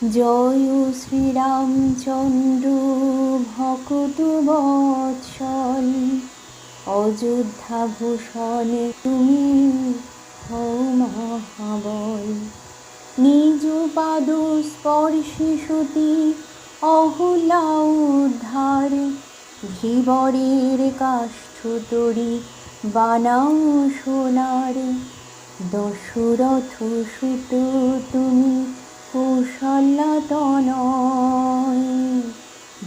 জয় শ্রীরামচন্দ্র ভকত বৎসল, অযোধ্যা ভূষণ তুমি হও মহাবল। নিজ পাদ স্পর্শে সতী অহলা উদ্ধার ধীবরের কাষ্ঠ তরি বানাও সোনার। দশরথ সুত তুমি কৌশল্যা তনয়,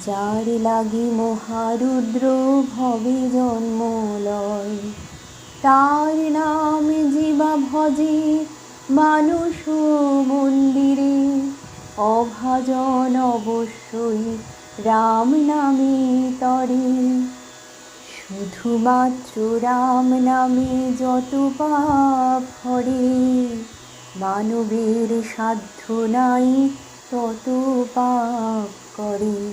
যার লাগি মহারুদ্র ভবে জন্মলয়। তার নাম জীবা ভজে, মানুষ মন্দিরে, অভাজন অবশ্যই রাম নামে তরে। শুধুমাত্র রাম নামে যত পাপ হরে। মানবের সাধ্য নাই তত পাপ করে।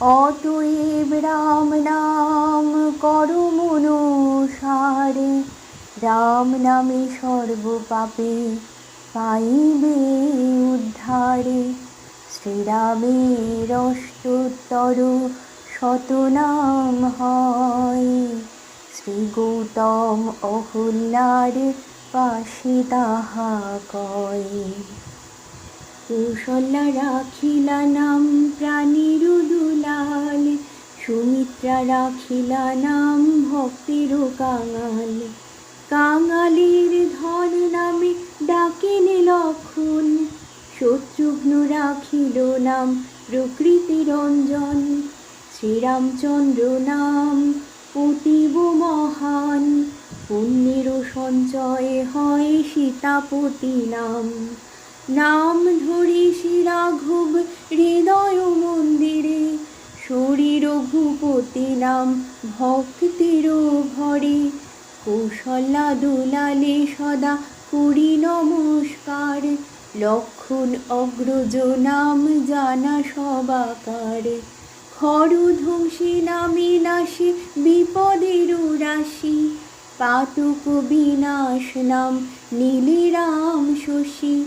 অতএব রাম নাম করো মনসারে। রাম নামে সর্বপাপে পাইবে উদ্ধারে। শ্রীরামের অষ্টোত্তর শতনাম হয়। শ্রী গৌতম অহল্যার পাশে তাহা কয়। কৌশল্যা রাখিলা নাম প্রাণীর দুলাল সুমিত্রা রাখিলা নাম ভক্তির কাঙাল কাঙালির ধন নামে ডাকেন লক্ষণ শত্রুঘ্ন রাখিল নাম প্রকৃতি রঞ্জন। শ্রীরামচন্দ্র নাম অতীব মহান, পুণ্যের সঞ্চয় হয় সীতাপতি নাম নাম ধরি শ্রী রাঘব হৃদয় মন্দিরে শরীর নাম ভক্তির ভরে কৌশল্যা দুলালে সদা করি নমস্কার, লক্ষণ অগ্রজ নাম জানা সবাকার খরধ্বংসী নামে নাশে বিপদের পাতক বিনাশ নাম নীলিরাম শশী।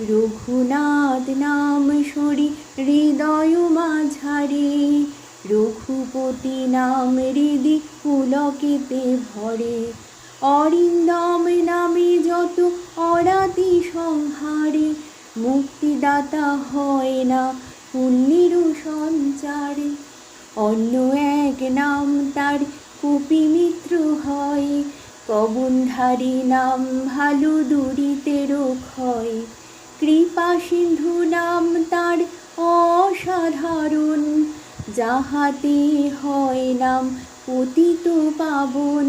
রঘুনাথ নাম সরি হৃদয় মাঝারে। রঘুপতি নাম হৃদি পুলকেতে ভরে। অরিন্দম নামে যত অরাতি সংহারে, মুক্তিদাতা হয় না পুণ্যের সঞ্চারে। অন্য এক নাম তার কুপি মিত্র হয় কবনধারী নাম ভালো দুরিতের ক্ষয় কৃপা সিন্ধু নাম তার অসাধারণ, যাহাতে হয় নাম পতিত পাবন।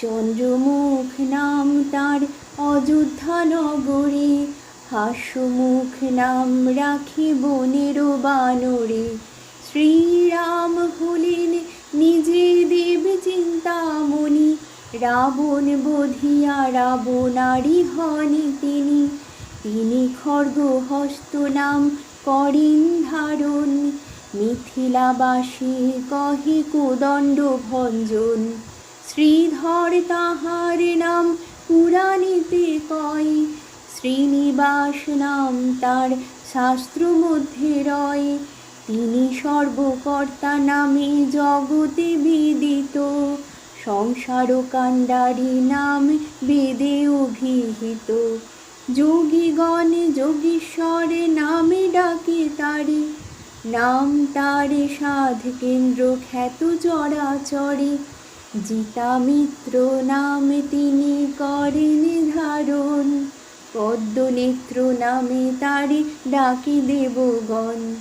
চন্দ্রমুখ নাম তার অযোধ্যা নগরে, হাস্যমুখ নাম রাখি বনের বানরে। শ্রীরাম হলেন নিজে দেব চিন্তামণি, রাবণ বধিয়া রাবণারি হনি তিনি। তিনি খর্গ হস্ত নাম করেন ধারণ, মিথিলাবাসী কহে কোদণ্ড ভঞ্জন। শ্রীধর তাহার নাম পুরাণীতে কয়, শ্রীনিবাস নাম তার শাস্ত্র মধ্যে রয়। তিনি সর্বকর্তা নামে জগতে বিদিত। সংসার কাণ্ডারী নাম বেদে অভিহিত। যোগীগণ যোগীশ্বরে নামে ডাকে তারে। নাম তারে সাধ কেন্দ্র খ্যাত চরাচরে। জিতা মিত্র নাম তিনি করেন ধারণ। পদ্মনেত্র নামে তারে ডাকে দেবগণ।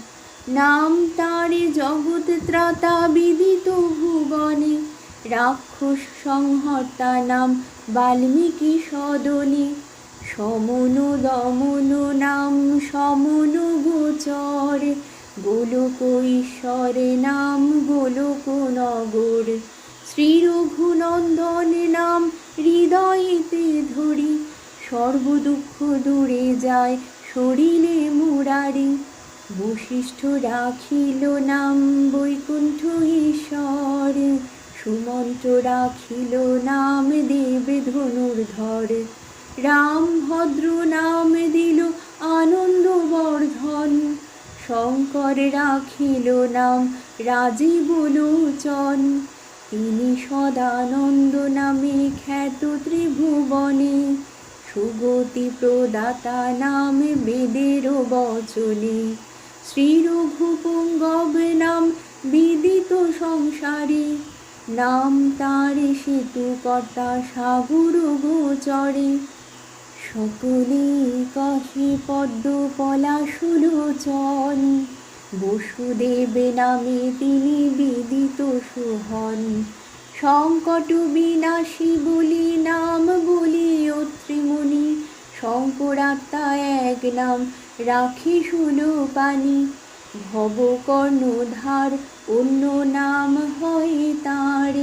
নাম তারে জগৎ ত্রাতা বিদিত ভুবনে। রাক্ষস সংহর্তা নাম বাল্মীকি সদনে। সমন দমন নাম সমন গোচর। গোলক ঈশ্বর নাম গোলক নগর। শ্রী রঘুনন্দন নাম হৃদয়েতে ধরি। সর্বদুঃখ দূরে যায় শরীরে মুরারি বশিষ্ঠ রাখিল নাম বৈকুণ্ঠ ঈশ্বর। সুমন্ত্র রাখিল নাম দেব ধনুর্ধর। রাম ভদ্র নাম দিল আনন্দ বর্ধন শঙ্কর রাখিল নাম রাজীব লোচন তিনি সদানন্দ নামে খ্যাত ত্রিভুবনে। সুগতি প্রদাতা নাম বেদের বচনে। শ্রী রঘুপুঙ্গব নাম বিদিত সংসারে, নাম তার সেতু কর্তা সাগর গোচরে। সকলে কহে পদ্ম পলাশুলোচন বসুদেব নামে তিনি বিদিত সুহন। সংকট বিনাশী বলি নাম বলি অত্রিমণি শঙ্করাত্মা এক নাম, রাখি শুলো পানি। ভব কর্ণধার অন্য নাম হয় তার।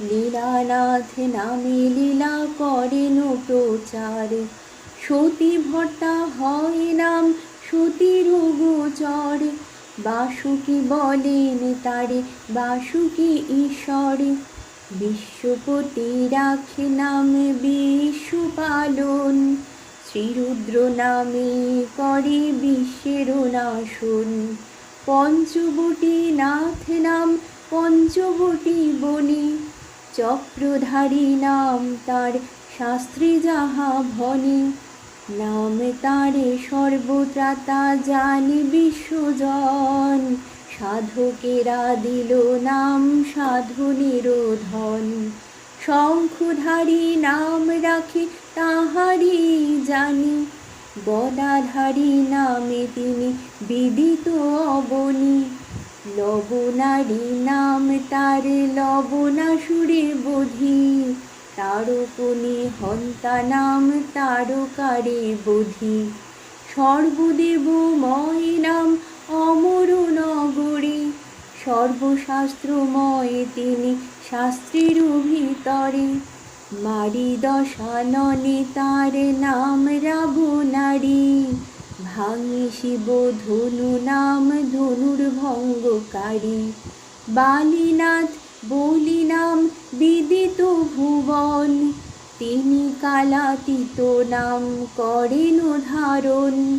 লীলানাথ নামে লীলা করেন প্রচার। সতী ভট্টা হয় নাম সতীর গোচর বাসুকি বলেন তারে, বাসুকি ঈশ্বর। বিশ্বপতি রাখে নাম বিশ্বপালন শ্রীরুদ্র নামে করে বিশ্বের নাশন। পঞ্চবটি নাথ নাম, পঞ্চবটি বনে চক্রধারী নাম তার শাস্ত্রী যাহা ভনে নাম তারে সর্বত্রাতা জানি বিশ্বজন। সাধকেরা দিল নাম সাধু নিরোধন। শঙ্খধারী নাম রাখে তাহারি জানি গদাধারী নামে তিনি বিদিত অবনী। লবণারী নাম তার লবণাসুরে বোধি তারকনি হন্তা নাম তারকারে বোধি। সর্বদেবময় নাম অমর নগরে, সর্বশাস্ত্রময় তিনি শাস্ত্রের ভিতরে। মারি দশাননে তার নাম রাবণারী ভাঙি শিব ধনু নাম ধনুর ভঙ্গকারী। বালীনাথ বলি নাম বিদিত ভুবন। তিনি কালাতীত নাম করেন ধারণ।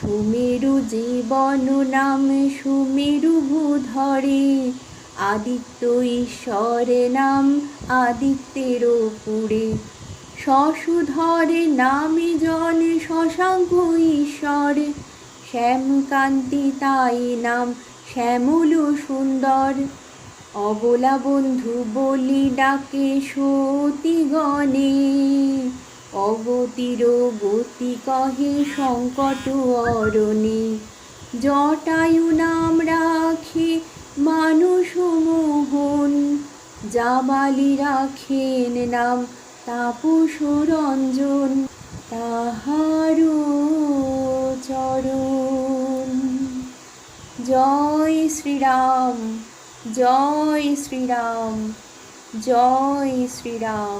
সুমেরু জীবন নাম সুমেরু ভূধরে আদিত্য ঈশ্বর নাম আদিত্যের পুরে। শশুধর নামে জন শশাঙ্ক ঈশ্বর। শ্যামকান্তি তাই নাম শ্যামল সুন্দর। অবলা বন্ধু বলি ডাকে সতীগণে অগতির গতি কহে সংকট অরণে। জটায়ু নাম রাখে মানুষ মোহন জাবালি রাখেন নাম তাপস রঞ্জন তাহারও চরণ। জয় শ্রীরাম জয় শ্রীরাম জয় শ্রীরাম।